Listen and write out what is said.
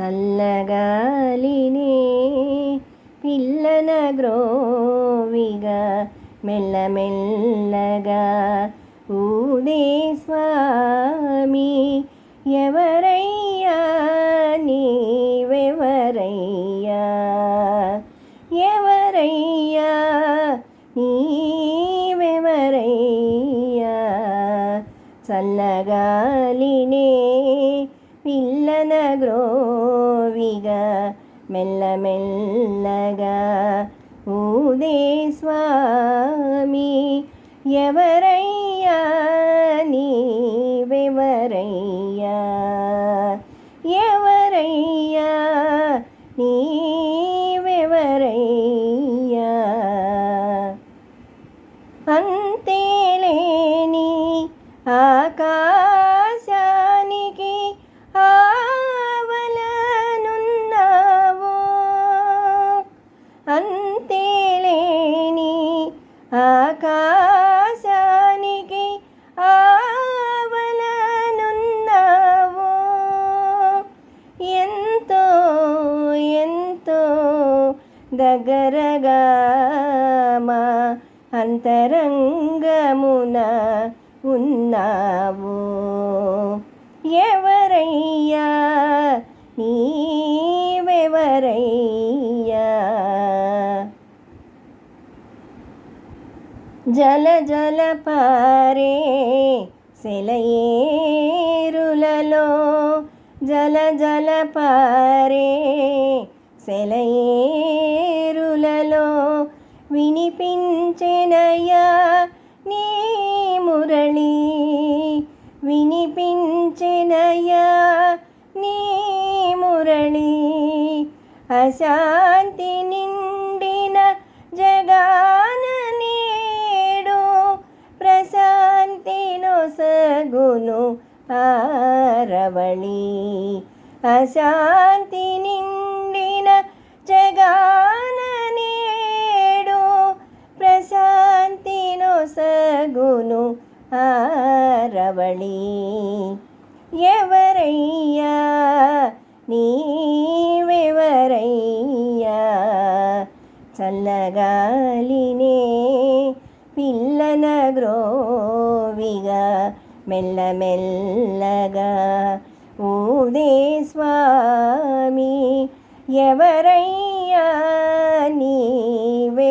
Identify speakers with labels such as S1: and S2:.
S1: చల్లగాలినే పిల్లన గ్రోవిగా మెల్లమెల్లగా ఊదే స్వామి ఎవరయ్యా నీవెవరయ్యా? ఎవరయ్యా నీవెవరయ్యా? చల్లగాలినే పిల్లన గ్రోవిగా మెల్లమెల్లగా ఊదే స్వామి ఎవరయ్యా దగ్గరగా మా అంతరంగమున ఉన్నావు. ఎవరయ్యా? నీవెవరయ్యా? జల జల పారే సెలయేరులలో జల జల పారే సెలయేరులలో వినిపించెనయ్యా నీ మురళి. వినిపించెనయ్యా నీ మురళి. అశాంతి నిండిన జగాన నేడు ప్రశాంతి సగును ఆరవళి అశాంతి నిండి జగాన నేడు సగును ఆరవళి. ఎవరయ్యా? నీవెవరయ్యా? చల్లగాలినే పిల్లన గ్రోవిగా మెల్లమెల్లగా ఊదే స్వామి ఎవరయ్యా నీవెవరయ్యా?